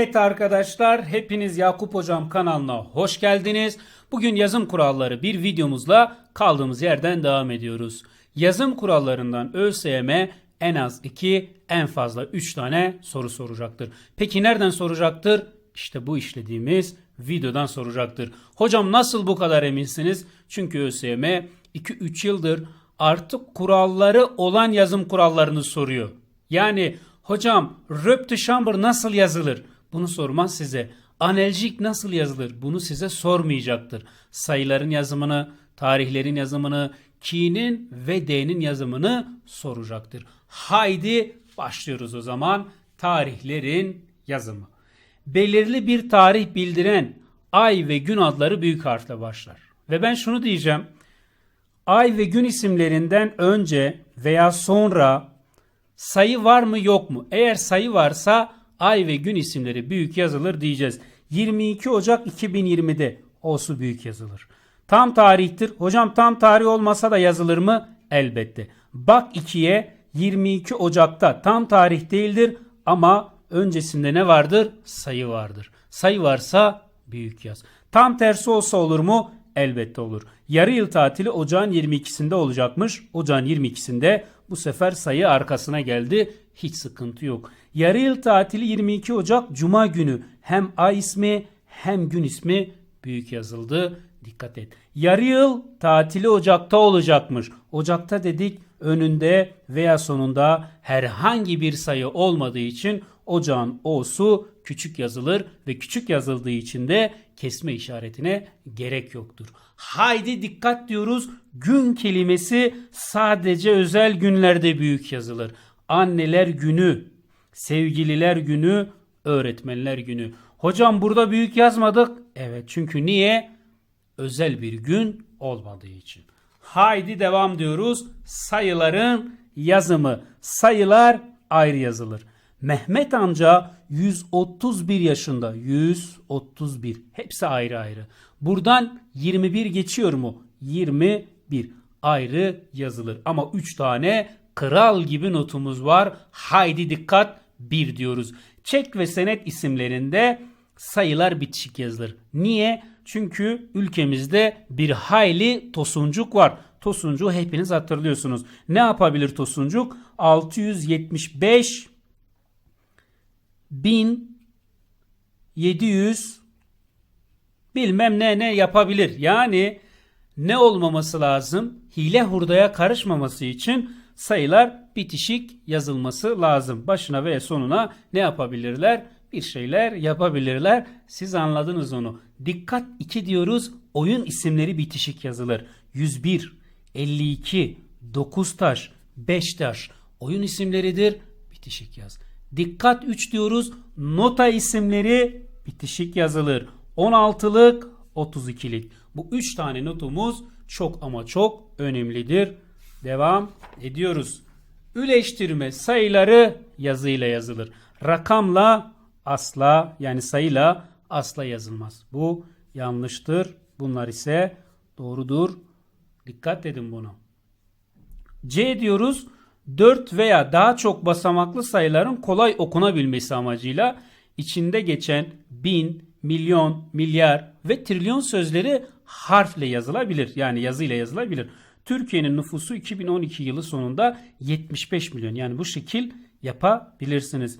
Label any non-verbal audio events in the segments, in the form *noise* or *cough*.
Evet arkadaşlar, hepiniz Yakup Hocam kanalına hoş geldiniz. Bugün yazım kuralları bir videomuzla kaldığımız yerden devam ediyoruz. Yazım kurallarından ÖSYM en az 2, en fazla 3 tane soru soracaktır. Peki nereden soracaktır? İşte bu işlediğimiz videodan soracaktır. Hocam nasıl bu kadar eminsiniz? Çünkü ÖSYM 2-3 yıldır artık kuralları olan yazım kurallarını soruyor. Yani hocam röptü şambır nasıl yazılır? Bunu sormaz size. Analjik nasıl yazılır? Bunu size sormayacaktır. Sayıların yazımını, tarihlerin yazımını, ki'nin ve d'nin yazımını soracaktır. Haydi başlıyoruz o zaman. Tarihlerin yazımı. Belirli bir tarih bildiren ay ve gün adları büyük harfle başlar. Ve ben şunu diyeceğim. Ay ve gün isimlerinden önce veya sonra sayı var mı yok mu? Eğer sayı varsa ay ve gün isimleri büyük yazılır diyeceğiz. 22 Ocak 2020'de olsu büyük yazılır. Tam tarihtir. Hocam tam tarih olmasa da yazılır mı? Elbette. Bak 2'ye 22 Ocak'ta tam tarih değildir ama öncesinde ne vardır? Sayı vardır. Sayı varsa büyük yaz. Tam tersi olsa olur mu? Elbette olur. Yarı yıl tatili ocağın 22'sinde olacakmış. Ocağın 22'sinde bu sefer sayı arkasına geldi. Hiç sıkıntı yok. Yarı yıl tatili 22 Ocak Cuma günü hem ay ismi hem gün ismi büyük yazıldı. Dikkat et. Yarı yıl tatili Ocak'ta olacakmış. Ocak'ta dedik önünde veya sonunda herhangi bir sayı olmadığı için ocağın o'su küçük yazılır ve küçük yazıldığı için de kesme işaretine gerek yoktur. Haydi dikkat diyoruz. Gün kelimesi sadece özel günlerde büyük yazılır. Anneler günü, sevgililer günü, öğretmenler günü. Hocam burada büyük yazmadık. Evet çünkü niye? Özel bir gün olmadığı için. Haydi devam diyoruz. Sayıların yazımı. Sayılar ayrı yazılır. Mehmet amca 131 yaşında. 131. Hepsi ayrı ayrı. Buradan 21 geçiyor mu? 21 ayrı yazılır. Ama 3 tane kral gibi notumuz var. Haydi dikkat 1 diyoruz. Çek ve senet isimlerinde sayılar bitişik yazılır. Niye? Çünkü ülkemizde bir hayli tosuncuk var. Tosuncuğu hepiniz hatırlıyorsunuz. Ne yapabilir tosuncuk? 675 1700 bilmem ne ne yapabilir. Yani ne olmaması lazım? Hile hurdaya karışmaması için sayılar bitişik yazılması lazım. Başına ve sonuna ne yapabilirler? Bir şeyler yapabilirler. Siz anladınız onu. Dikkat 2 diyoruz. Oyun isimleri bitişik yazılır. 101, 52, 9 taş, 5 taş oyun isimleridir. Bitişik yaz. Dikkat 3 diyoruz. Nota isimleri bitişik yazılır. 16'lık, 32'lik. Bu 3 tane notumuz çok ama çok önemlidir. Devam ediyoruz. Üleştirme sayıları yazıyla yazılır. Rakamla asla yani sayıyla asla yazılmaz. Bu yanlıştır. Bunlar ise doğrudur. Dikkat edin buna. C diyoruz. 4 veya daha çok basamaklı sayıların kolay okunabilmesi amacıyla içinde geçen bin, milyon, milyar ve trilyon sözleri harfle yazılabilir. Yani yazıyla yazılabilir. Türkiye'nin nüfusu 2012 yılı sonunda 75 milyon. Yani bu şekil yapabilirsiniz.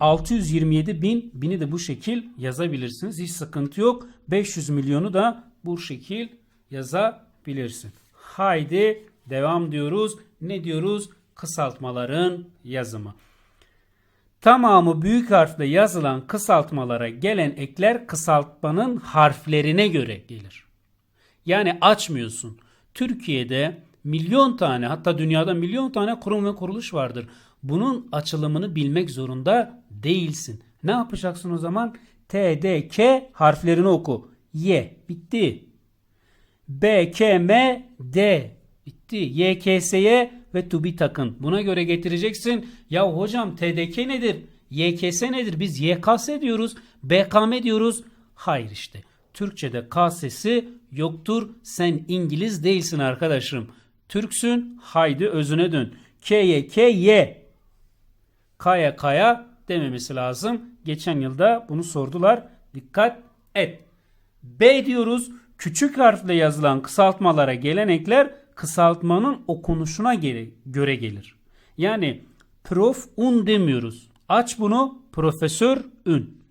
627 bin, bini de bu şekil yazabilirsiniz. Hiç sıkıntı yok. 500 milyonu da bu şekil yazabilirsin. Haydi devam diyoruz. Ne diyoruz? Kısaltmaların yazımı. Tamamı büyük harfle yazılan kısaltmalara gelen ekler kısaltmanın harflerine göre gelir. Yani açmıyorsun. Türkiye'de milyon tane hatta dünyada milyon tane kurum ve kuruluş vardır. Bunun açılımını bilmek zorunda değilsin. Ne yapacaksın o zaman? T, D, K harflerini oku. Y bitti. B, K, M, D bitti. Y, K, S'ye ve TÜBİTAK'ın. Buna göre getireceksin. Ya hocam TDK nedir? YKS nedir? Biz YKS diyoruz. BKM diyoruz. Hayır işte. Türkçe'de K sesi yoktur. Sen İngiliz değilsin arkadaşım. Türksün. Haydi özüne dön. K'ye K, Y. K'ya K'ya dememesi lazım. Geçen yılda bunu sordular. Dikkat et. B diyoruz. Küçük harfle yazılan kısaltmalara gelenekler kısaltmanın okunuşuna göre, göre gelir. Yani prof un demiyoruz. Aç bunu profesör ün.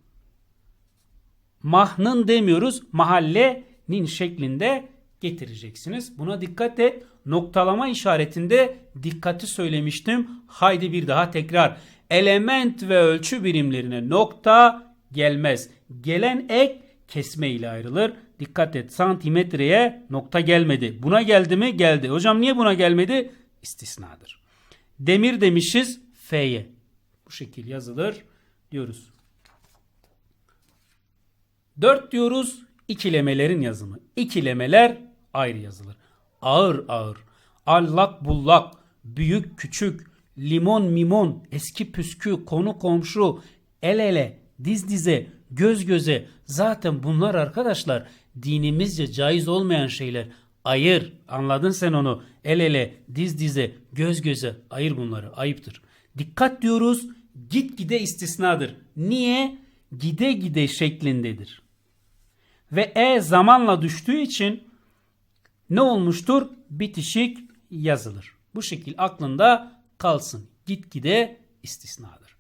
Mahnın demiyoruz. Mahallenin şeklinde getireceksiniz. Buna dikkat et. Noktalama işaretinde dikkati söylemiştim. Haydi bir daha tekrar. Element ve ölçü birimlerine nokta gelmez. Gelen ek kesme ile ayrılır. Dikkat et santimetreye nokta gelmedi. Buna geldi mi? Geldi. Hocam niye buna gelmedi? İstisnadır. Demir demişiz F'ye. Bu şekil yazılır diyoruz. 4 diyoruz ikilemelerin yazımı. İkilemeler ayrı yazılır. Ağır ağır, allak bullak, büyük küçük, limon mimon, eski püskü, konu komşu, el ele, diz dize, göz göze. Zaten bunlar arkadaşlar dinimizce caiz olmayan şeyler. Ayır. Anladın sen onu. El ele, diz dize, göz göze. Ayır bunları. Ayıptır. Dikkat diyoruz. Git gide istisnadır. Niye? Gide gide şeklindedir. Ve e zamanla düştüğü için ne olmuştur? Bitişik yazılır. Bu şekil aklında kalsın. Gitgide istisnadır.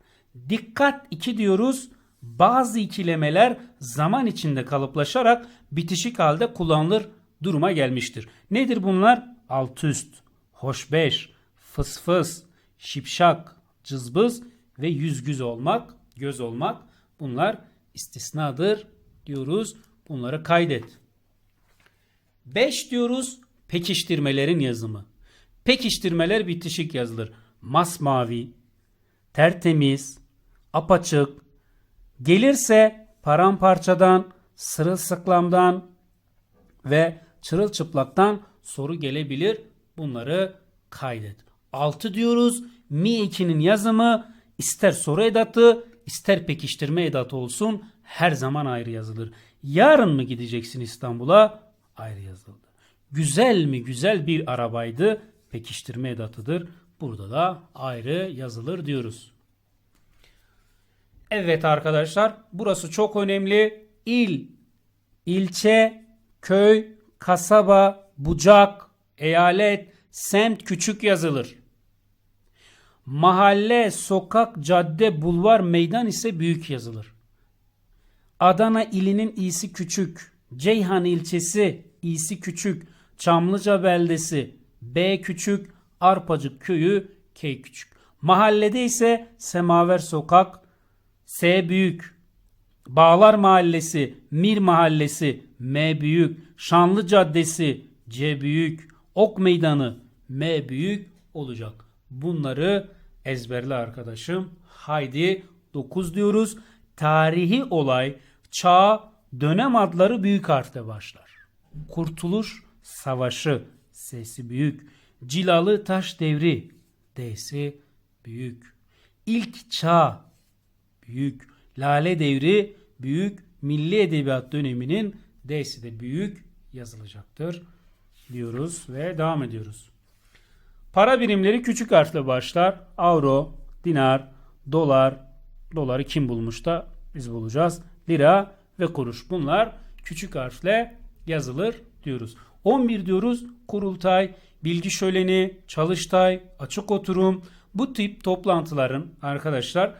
Dikkat 2 diyoruz. Bazı ikilemeler zaman içinde kalıplaşarak bitişik halde kullanılır duruma gelmiştir. Nedir bunlar? Alt üst, hoşbeş, fıs fıs, şipşak, cızbız ve yüz güz olmak, göz olmak bunlar istisnadır diyoruz. Bunları kaydet. 5 diyoruz pekiştirmelerin yazımı. Pekiştirmeler bitişik yazılır. Masmavi, tertemiz, apaçık, gelirse paramparçadan, sırılsıklamdan ve çırılçıplaktan soru gelebilir. Bunları kaydet. 6 diyoruz. Mi 2'nin yazımı ister soru edatı ister pekiştirme edatı olsun her zaman ayrı yazılır. Yarın mı gideceksin İstanbul'a? Ayrı yazıldı. Güzel mi güzel bir arabaydı? Pekiştirme edatıdır. Burada da ayrı yazılır diyoruz. Evet arkadaşlar burası çok önemli. İl, ilçe, köy, kasaba, bucak, eyalet, semt küçük yazılır. Mahalle, sokak, cadde, bulvar, meydan ise büyük yazılır. Adana ilinin iyisi küçük, Ceyhan ilçesi iyisi küçük, Çamlıca beldesi B küçük, Arpacık köyü K küçük. Mahallede ise Semaver sokak S büyük, Bağlar mahallesi Mir mahallesi M büyük, Şanlı caddesi C büyük, Ok meydanı M büyük olacak. Bunları ezberle arkadaşım. Haydi 9 diyoruz. Tarihi olay, çağ, dönem adları büyük harfle başlar. Kurtuluş Savaşı sesi büyük. Cilalı Taş Devri D'si büyük. İlk çağ büyük. Lale Devri büyük. Milli Edebiyat döneminin D'si de büyük yazılacaktır diyoruz ve devam ediyoruz. Para birimleri küçük harfle başlar. Avro, dinar, dolar, doları kim bulmuş da biz bulacağız. Lira ve kuruş. Bunlar küçük harfle yazılır diyoruz. 11 diyoruz. Kurultay, bilgi şöleni, çalıştay, açık oturum. Bu tip toplantıların arkadaşlar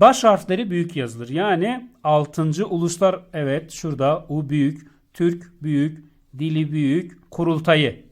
baş harfleri büyük yazılır. Yani 6. uluslar evet şurada U büyük, Türk büyük, dili büyük, kurultayı.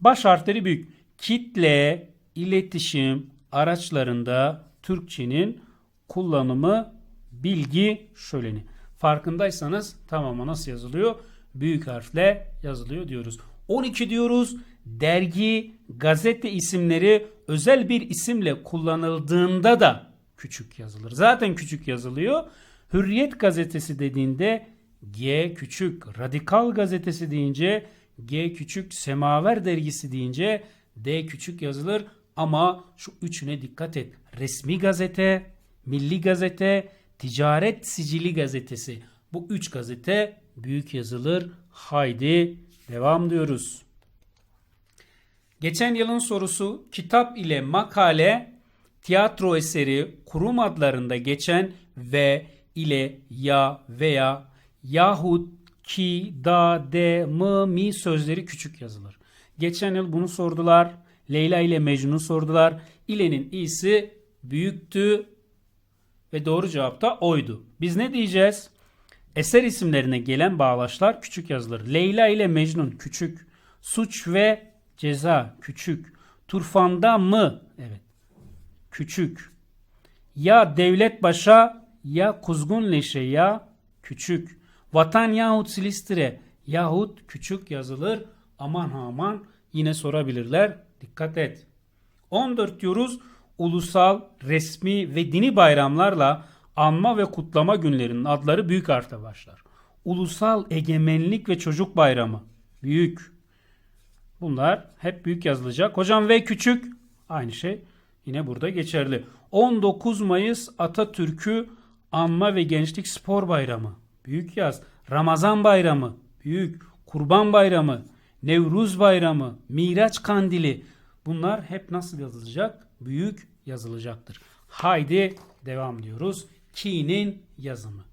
Baş harfleri büyük. Kitle, iletişim araçlarında Türkçenin kullanımı bilgi şöleni. Farkındaysanız tamamı nasıl yazılıyor? Büyük harfle yazılıyor diyoruz. 12 diyoruz. Dergi, gazete isimleri özel bir isimle kullanıldığında da küçük yazılır. Zaten küçük yazılıyor. Hürriyet gazetesi dediğinde G küçük, Radikal gazetesi deyince G küçük, Semaver dergisi deyince D küçük yazılır. Ama şu üçüne dikkat et. Resmi gazete, milli gazete, ticaret sicili gazetesi. Bu üç gazete büyük yazılır. Haydi devam diyoruz. Geçen yılın sorusu kitap ile makale tiyatro eseri kurum adlarında geçen ve ile ya veya yahut ki da de mı mi sözleri küçük yazılır. Geçen yıl bunu sordular. Leyla ile Mecnun sordular. İle'nin i'si büyüktü ve doğru cevap da oydu. Biz ne diyeceğiz? Eser isimlerine gelen bağlaçlar küçük yazılır. Leyla ile Mecnun küçük. Suç ve ceza küçük. Turfanda mı? Evet. Küçük. Ya devlet başa ya kuzgun leşe ya küçük. Vatan yahut silistre yahut küçük yazılır. Aman aman yine sorabilirler. Dikkat et. 14 diyoruz. Ulusal, resmi ve dini bayramlarla anma ve kutlama günlerinin adları büyük harfle başlar. Ulusal Egemenlik ve Çocuk Bayramı. Büyük. Bunlar hep büyük yazılacak. Hocam ve küçük aynı şey yine burada geçerli. 19 Mayıs Atatürk'ü Anma ve Gençlik Spor Bayramı. Büyük yaz. Ramazan Bayramı. Büyük. Kurban Bayramı. Nevruz Bayramı. Miraç Kandili. Bunlar hep nasıl yazılacak? Büyük yazılacaktır. Haydi devam diyoruz. Ki'nin yazımı.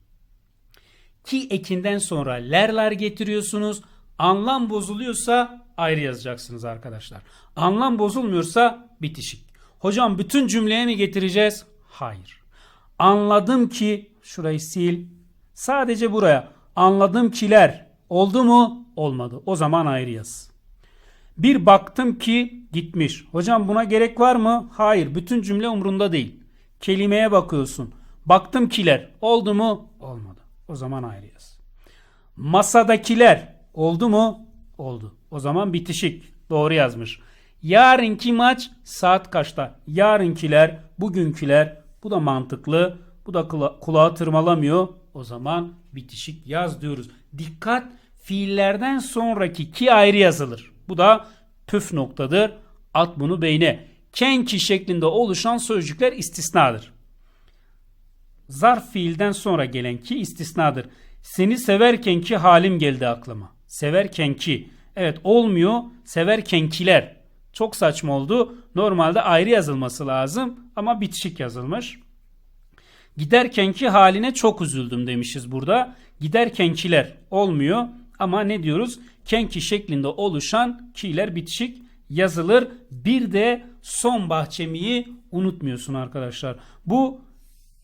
Ki ekinden sonra lerler getiriyorsunuz. Anlam bozuluyorsa ayrı yazacaksınız arkadaşlar. Anlam bozulmuyorsa bitişik. Hocam bütün cümleye mi getireceğiz? Hayır. Anladım ki şurayı sil. Sadece buraya anladım kiler oldu mu? Olmadı. O zaman ayrı yaz. Bir baktım ki gitmiş. Hocam buna gerek var mı? Hayır. Bütün cümle umrunda değil. Kelimeye bakıyorsun. Baktım kiler oldu mu? Olmadı. O zaman ayrı yaz. Masadakiler oldu mu? Oldu. O zaman bitişik. Doğru yazmış. Yarınki maç saat kaçta? Yarınkiler, bugünküler. Bu da mantıklı. Bu da kula- kulağı tırmalamıyor. O zaman bitişik yaz diyoruz. Dikkat fiillerden sonraki ki ayrı yazılır. Bu da püf noktadır. At bunu beyne. Kenki şeklinde oluşan sözcükler istisnadır. Zarf fiilden sonra gelen ki istisnadır. Seni severken ki halim geldi aklıma. Severken ki. Evet olmuyor. Severkenkiler. Çok saçma oldu. Normalde ayrı yazılması lazım ama bitişik yazılmış. Giderkenki haline çok üzüldüm demişiz burada. Giderkenkiler olmuyor ama ne diyoruz? Kenki şeklinde oluşan kiler bitişik yazılır. Bir de son bahçemiyi unutmuyorsun arkadaşlar. Bu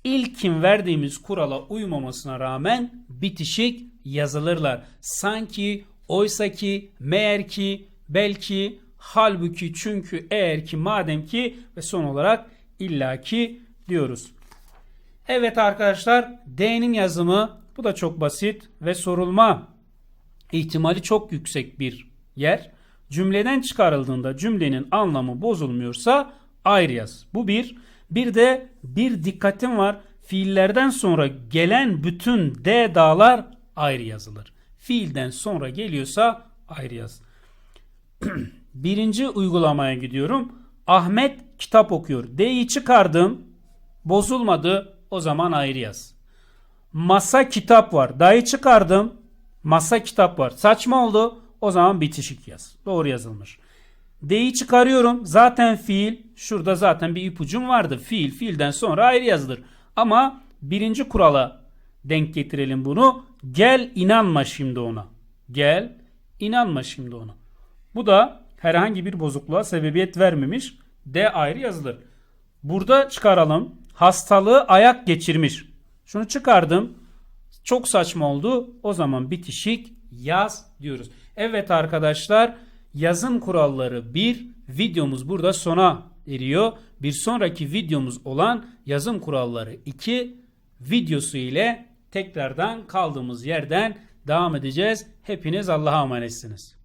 ilkin verdiğimiz kurala uymamasına rağmen bitişik yazılırlar. Sanki, oysa ki, meğer ki, belki, halbuki, çünkü, eğer ki, madem ki ve son olarak illaki diyoruz. Evet arkadaşlar D'nin yazımı bu da çok basit ve sorulma ihtimali çok yüksek bir yer. Cümleden çıkarıldığında cümlenin anlamı bozulmuyorsa ayrı yaz. Bu bir. Bir de bir dikkatim var. Fiillerden sonra gelen bütün D dağlar ayrı yazılır. Fiilden sonra geliyorsa ayrı yaz. *clears throat* Birinci uygulamaya gidiyorum. Ahmet kitap okuyor. D'yi çıkardım. Bozulmadı. O zaman ayrı yaz. Masa kitap var. Dayı çıkardım. Masa kitap var. Saçma oldu. O zaman bitişik yaz. Doğru yazılmış. D'yi çıkarıyorum. Zaten fiil. Şurada zaten bir ipucum vardı. Fiil fiilden sonra ayrı yazılır. Ama birinci kurala denk getirelim bunu. Gel inanma şimdi ona. Gel inanma şimdi ona. Bu da herhangi bir bozukluğa sebebiyet vermemiş. D ayrı yazılır. Burada çıkaralım. Hastalığı ayak geçirmiş. Şunu çıkardım. Çok saçma oldu. O zaman bitişik yaz diyoruz. Evet arkadaşlar yazım kuralları 1 videomuz burada sona eriyor. Bir sonraki videomuz olan yazım kuralları 2 videosu ile tekrardan kaldığımız yerden devam edeceğiz. Hepiniz Allah'a emanetsiniz.